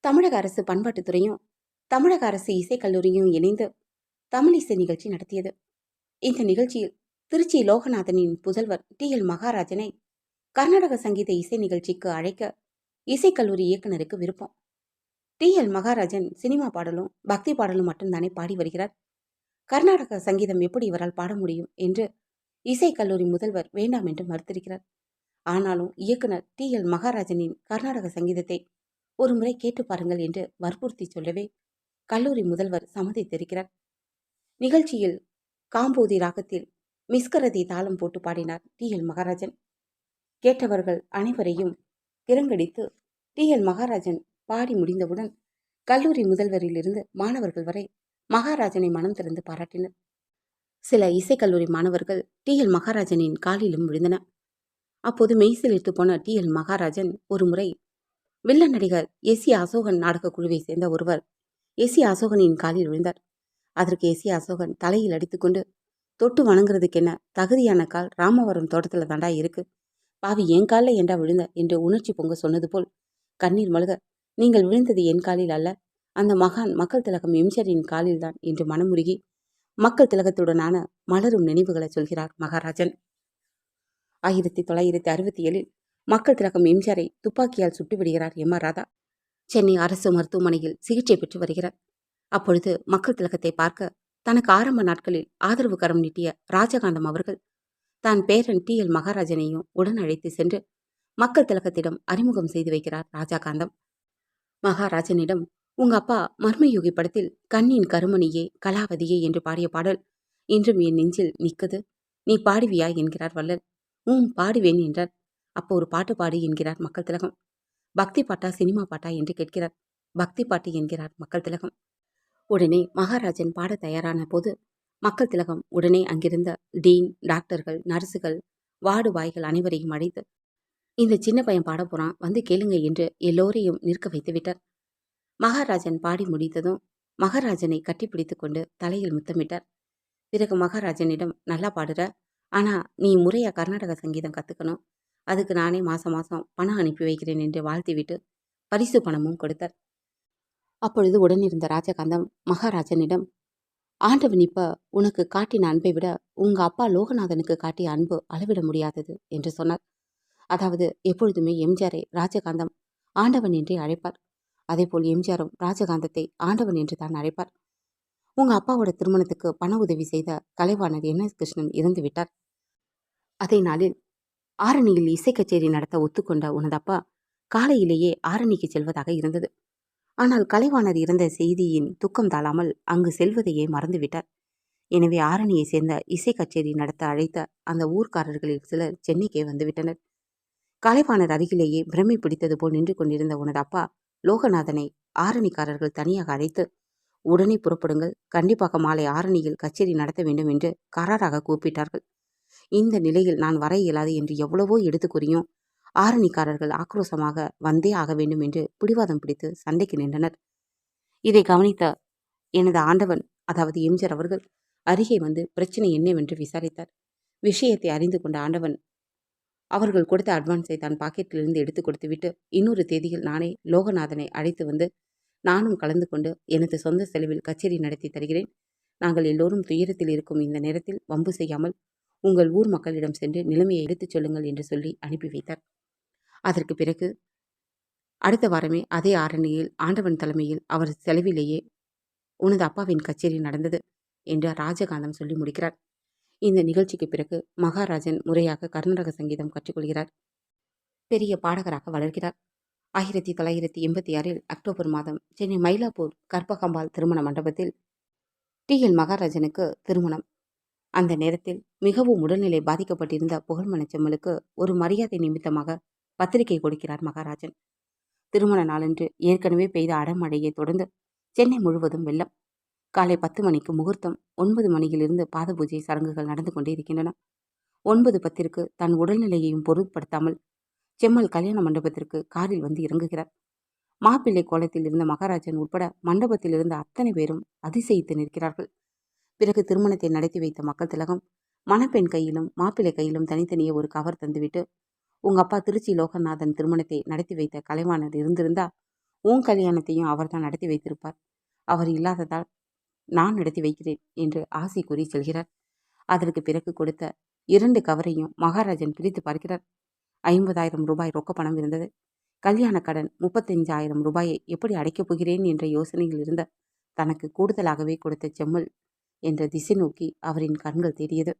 தமிழக அரசு பண்பாட்டுத்துறையும் தமிழக அரசு இசைக்கல்லூரியும் இணைந்து தமிழ் இசை நிகழ்ச்சி நடத்தியது. இந்த நிகழ்ச்சியில் திருச்சி லோகநாதனின் புதல்வர் டி. எல். மகாராஜனை கர்நாடக சங்கீத இசை நிகழ்ச்சிக்கு அழைக்க இசைக்கல்லூரி இயக்குனருக்கு விருப்பம். டி. எல். மகாராஜன் சினிமா பாடலும் பக்தி பாடலும் மட்டும்தானே பாடி வருகிறார். கர்நாடக சங்கீதம் எப்படி இவரால் பாட முடியும் என்று இசைக்கல்லூரி முதல்வர் வேண்டாம் என்று மறுத்திருக்கிறார். ஆனாலும் இயக்குனர் டி. எல். மகாராஜனின் கர்நாடக சங்கீதத்தை ஒரு முறை கேட்டு பாருங்கள் என்று வற்புறுத்தி சொல்லவே கல்லூரி முதல்வர் சம்மதித்திருக்கிறார். நிகழ்ச்சியில் காம்போதி ராகத்தில் மிஸ்கரதி தாளம் போட்டு பாடினார் டி. எல். மகாராஜன். கேட்டவர்கள் அனைவரையும் கிரங்கடித்து டி. எல். மகாராஜன் பாடி முடிந்தவுடன் கல்லூரி முதல்வரிலிருந்து மாணவர்கள் வரை மகாராஜனை மனம் திறந்து பாராட்டினர். சில இசைக்கல்லூரி மாணவர்கள் டி. எல். மகாராஜனின் காலிலும் விழுந்தன அப்போது மெய்சிலிர்த்து போன டி. எல். மகாராஜன் ஒரு முறை வில்லன் நடிகர் எஸ் சி அசோகன் நாடகக் குழுவை சேர்ந்த ஒருவர். எஸ் சி அசோகனின் காலில் விழுந்தார். அதற்கு எஸ் சி அசோகன் தலையில் அடித்துக்கொண்டு தொட்டு வணங்குறதுக்கென்ன? தகுதியான கால் ராமவரம் தோட்டத்தில் தாண்டா இருக்கு. பாவி என் காலில் ஏண்டா விழுந்த? என்று உணர்ச்சி பொங்க சொன்னது போல் கண்ணீர் மழுக நீங்கள் விழுந்தது என் காலில் அல்ல. அந்த மகான் மக்கள் திலகம் எம்ஜரின் காலில்தான் என்று மனமுருகி மக்கள் திலகத்துடனான மலரும் நினைவுகளை சொல்கிறார் மகாராஜன். ஆயிரத்தி தொள்ளாயிரத்தி அறுபத்தி ஏழில் மக்கள் திலகம் எம்ஜிஆரை துப்பாக்கியால் சுட்டு விடுகிறார் எம் ஆர் ராதா. சென்னை அரசு மருத்துவமனையில் சிகிச்சை பெற்று வருகிறார். அப்பொழுது மக்கள் திலகத்தை பார்க்க தனக்கு ஆரம்ப நாட்களில் ஆதரவு கரம் நீட்டிய ராஜகாந்தம் அவர்கள் தான் பேரன் டி எல் மகாராஜனையும் உடன் அழைத்து சென்று மக்கள் திலகத்திடம் அறிமுகம் செய்து வைக்கிறார் ராஜாகாந்தம். மகாராஜனிடம் உங்க அப்பா மர்மயோகி படத்தில் கண்ணின் கருமணியே கலாவதியே என்று பாடிய பாடல் இன்றும் என் நெஞ்சில் நிற்குது. நீ பாடுவியா? என்கிறார் வள்ளல். உம் பாடுவேன் என்றார். அப்போ ஒரு பாட்டு பாடு என்கிறார் மக்கள் திலகம். பக்தி பாட்டா சினிமா பாட்டா என்று கேட்கிறார். பக்தி பாட்டு என்கிறார் மக்கள் திலகம். உடனே மகாராஜன் பாட தயாரான போது மக்கள் திலகம் உடனே அங்கிருந்த டீன் டாக்டர்கள் நர்சுகள் வார்டு வாய்கள் அனைவரையும் அழைத்து இந்த சின்ன பையன் பாட போறான் வந்து கேளுங்க என்று எல்லோரையும் நிற்க வைத்து விட்டார். மகாராஜன் பாடி முடித்ததும் மகாராஜனை கட்டிப்பிடித்து கொண்டு தலையில் முத்தமிட்டார். பிறகு மகாராஜனிடம் நல்லா பாடுற ஆனா நீ முறையா கர்நாடக சங்கீதம் கத்துக்கணும். அதுக்கு நானே மாதம் மாதம் பணம் அனுப்பி வைக்கிறேன் என்று வாழ்த்திவிட்டு பரிசு பணமும் கொடுத்தார். அப்பொழுது உடனிருந்த ராஜகாந்தம் மகாராஜனிடம் ஆண்டவன் இப்ப உனக்கு காட்டின அன்பை விட உங்க அப்பா லோகநாதனுக்கு காட்டிய அன்பு அளவிட முடியாதது என்று சொன்னார். அதாவது எப்பொழுதுமே எம்ஜிஆரை ராஜகாந்தம் ஆண்டவன் என்றே அழைப்பார். அதேபோல் எம்ஜிஆரும் ராஜகாந்தத்தை ஆண்டவன் என்று தான் அழைப்பார். உங்க அப்பாவோட திருமணத்துக்கு பண உதவி செய்த கலைவாணர் என் எஸ் கிருஷ்ணன் இறந்து விட்டார் அதே நாளில் ஆரணியில் இசை கச்சேரி நடத்த ஒத்துக்கொண்ட உனது அப்பா காலையிலேயே ஆரணிக்கு செல்வதாக இருந்தது. ஆனால் கலைவாணர் இறந்த செய்தியின் துக்கம் தாழாமல் அங்கு செல்வதையே மறந்துவிட்டார். எனவே ஆரணியை சேர்ந்த இசை கச்சேரி நடத்த அழைத்த அந்த ஊர்க்காரர்களில் சிலர் சென்னைக்கே வந்துவிட்டனர். கலைவாணர் அருகிலேயே பிரமை பிடித்தது போல் நின்று கொண்டிருந்த உனது அப்பா லோகநாதனை ஆரணிக்காரர்கள் தனியாக அழைத்து உடனே புறப்படுங்கள். கண்டிப்பாக மாலை ஆரணியில் கச்சேரி நடத்த வேண்டும் என்று கராராக கூப்பிட்டார்கள். இந்த நிலையில் நான் வர இயலாது என்று எவ்வளவோ எடுத்து கூறியும் ஆரணிக்காரர்கள் ஆக்ரோசமாக வந்தே ஆக வேண்டும் என்று பிடிவாதம் பிடித்து சண்டைக்கு நின்றனர். இதை கவனித்த எனது ஆண்டவன் அதாவது எம்ஜிஆர் அவர்கள் அருகே வந்து பிரச்சனை என்னவென்று விசாரித்தார். விஷயத்தை அறிந்து கொண்ட ஆண்டவன் அவர்கள் கொடுத்த அட்வான்ஸை தான் பாக்கெட்டிலிருந்து எடுத்து கொடுத்துவிட்டு இன்னொரு தேதியில் நானே லோகநாதனை அழைத்து வந்து நானும் கலந்து கொண்டு எனது சொந்த செலவில் கச்சேரி நடத்தி தருகிறேன். நாங்கள் எல்லோரும் துயரத்தில் இருக்கும் இந்த நேரத்தில் வம்பு செய்யாமல் உங்கள் ஊர் மக்களிடம் சென்று நிலைமையை எடுத்துச் சொல்லுங்கள் என்று சொல்லி அனுப்பி வைத்தார். அதற்கு பிறகு அடுத்த வாரமே அதே ஆரணியில் ஆண்டவன் தலைமையில் அவர் செலவிலேயே உனது அப்பாவின் கச்சேரி நடந்தது என்று ராஜகாந்தம் சொல்லி முடிக்கிறார். இந்த நிகழ்ச்சிக்கு பிறகு மகாராஜன் முறையாக கர்நாடக சங்கீதம் கற்றுக்கொள்கிறார். பெரிய பாடகராக வளர்கிறார். ஆயிரத்தி தொள்ளாயிரத்தி எண்பத்தி ஆறில் அக்டோபர் மாதம் சென்னை மயிலாப்பூர் கற்பகம்பால் திருமண மண்டபத்தில் டி எல் மகாராஜனுக்கு திருமணம். அந்த நேரத்தில் மிகவும் உடல்நிலை பாதிக்கப்பட்டிருந்த புகழ்மணச்செம்மலுக்கு ஒரு மரியாதை நிமித்தமாக பத்திரிகை கொடுக்கிறார் மகாராஜன். திருமண நாளன்று ஏற்கனவே பெய்த அடமழையை தொடர்ந்து சென்னை முழுவதும் வெள்ளம். காலை பத்து மணிக்கு முகூர்த்தம் ஒன்பது மணியிலிருந்து பாத பூஜை சடங்குகள் நடந்து கொண்டே இருக்கின்றன ஒன்பது பத்திற்கு தன் உடல்நிலையையும் பொருட்படுத்தாமல் செம்மல் கல்யாண மண்டபத்திற்கு காரில் வந்து இறங்குகிறார். மாப்பிள்ளை கோலத்தில் இருந்த மகாராஜன் உட்பட மண்டபத்தில் இருந்த அத்தனை பேரும் அதிசயித்து நிற்கிறார்கள். பிறகு திருமணத்தை நடத்தி வைத்த மக்கள் திலகம் மணப்பெண் கையிலும் மாப்பிள்ளை கையிலும் தனித்தனியே ஒரு கவர் தந்துவிட்டு உங்க அப்பா திருச்சி லோகநாதன் திருமணத்தை நடத்தி வைத்த கலைவாணர் இருந்திருந்தா உன் கல்யாணத்தையும் அவர்தான் நடத்தி வைத்திருப்பார். அவர் இல்லாததால் நான் நடத்தி வைக்கிறேன் என்று ஆசை கூறி செல்கிறார். அதற்கு பிறகு கொடுத்த இரண்டு கவரையும் மகாராஜன் பிரித்து பார்க்கிறார். ஐம்பதாயிரம் ரூபாய் ரொக்க பணம் இருந்தது. கல்யாண கடன் முப்பத்தஞ்சாயிரம் ரூபாயை எப்படி அடைக்கப் போகிறேன் என்ற யோசனையில் இருந்த தனக்கு கூடுதலாகவே கொடுத்த செம்மல் என்ற திசை நோக்கி அவரின் கண்கள் தேடியது